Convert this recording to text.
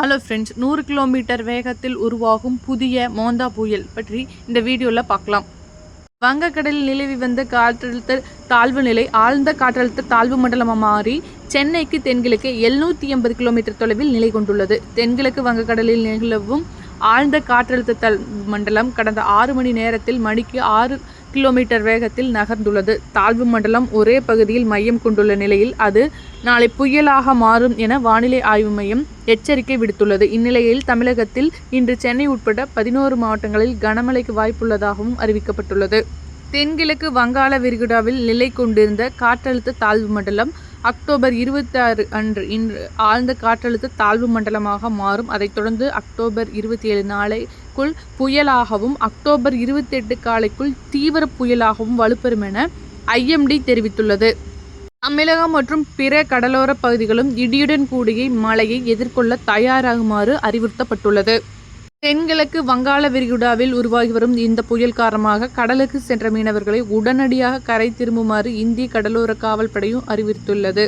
Hello friends நூறு kilometre வேகத்தில் உருவாகும் புதிய மோந்தா புயல் பற்றி இந்த வீடியோவில் பார்க்கலாம். வங்கக்கடலில் நிலவி வந்த காற்றழுத்த தாழ்வு நிலை ஆழ்ந்த காற்றழுத்த தாழ்வு மண்டலமாக மாறி சென்னைக்கு தென்கிழக்கு எழுநூற்றி எண்பது கிலோமீட்டர் தொலைவில் நிலை கொண்டுள்ளது. தென்கிழக்கு வங்கக்கடலில் நிலவும் ஆழ்ந்த காற்றழுத்த தாழ்வு மண்டலம் கடந்த ஆறு மணி நேரத்தில் மணிக்கு ஆறு கிலோமீட்டர் வேகத்தில் நகர்ந்துள்ளது. தாழ்வு மண்டலம் ஒரே பகுதியில் மையம் கொண்டுள்ள நிலையில் அது நாளை புயலாக மாறும் என வானிலை ஆய்வு மையம் எச்சரிக்கை விடுத்துள்ளது. இந்நிலையில் தமிழகத்தில் இன்று சென்னை உட்பட பதினோரு மாவட்டங்களில் கனமழைக்கு வாய்ப்புள்ளதாகவும் அறிவிக்கப்பட்டுள்ளது. தென்கிழக்கு வங்காள விரிகுடாவில் நிலை கொண்டிருந்த காற்றழுத்த தாழ்வு மண்டலம் அக்டோபர் இருபத்தி ஆறு அன்று இன்று ஆழ்ந்த காற்றழுத்த தாழ்வு மண்டலமாக மாறும். அதைத் தொடர்ந்து அக்டோபர் இருபத்தி ஏழு நாளைக்குள் புயலாகவும் அக்டோபர் இருபத்தி எட்டு காலைக்குள் தீவிர புயலாகவும் வலுப்பெறும் என ஐஎம்டி தெரிவித்துள்ளது. தமிழகம் மற்றும் பிற கடலோர பகுதிகளும் இடியுடன் கூடிய மழையை எதிர்கொள்ள தயாராகுமாறு அறிவுறுத்தப்பட்டுள்ளது. தென்கிழக்கு வங்காள விரிகுடாவில் உருவாகி வரும் இந்த புயல் காரணமாக கடலுக்கு சென்ற மீனவர்களை உடனடியாக கரை திரும்புமாறு இந்திய கடலோர காவல் படையும் அறிவித்துள்ளது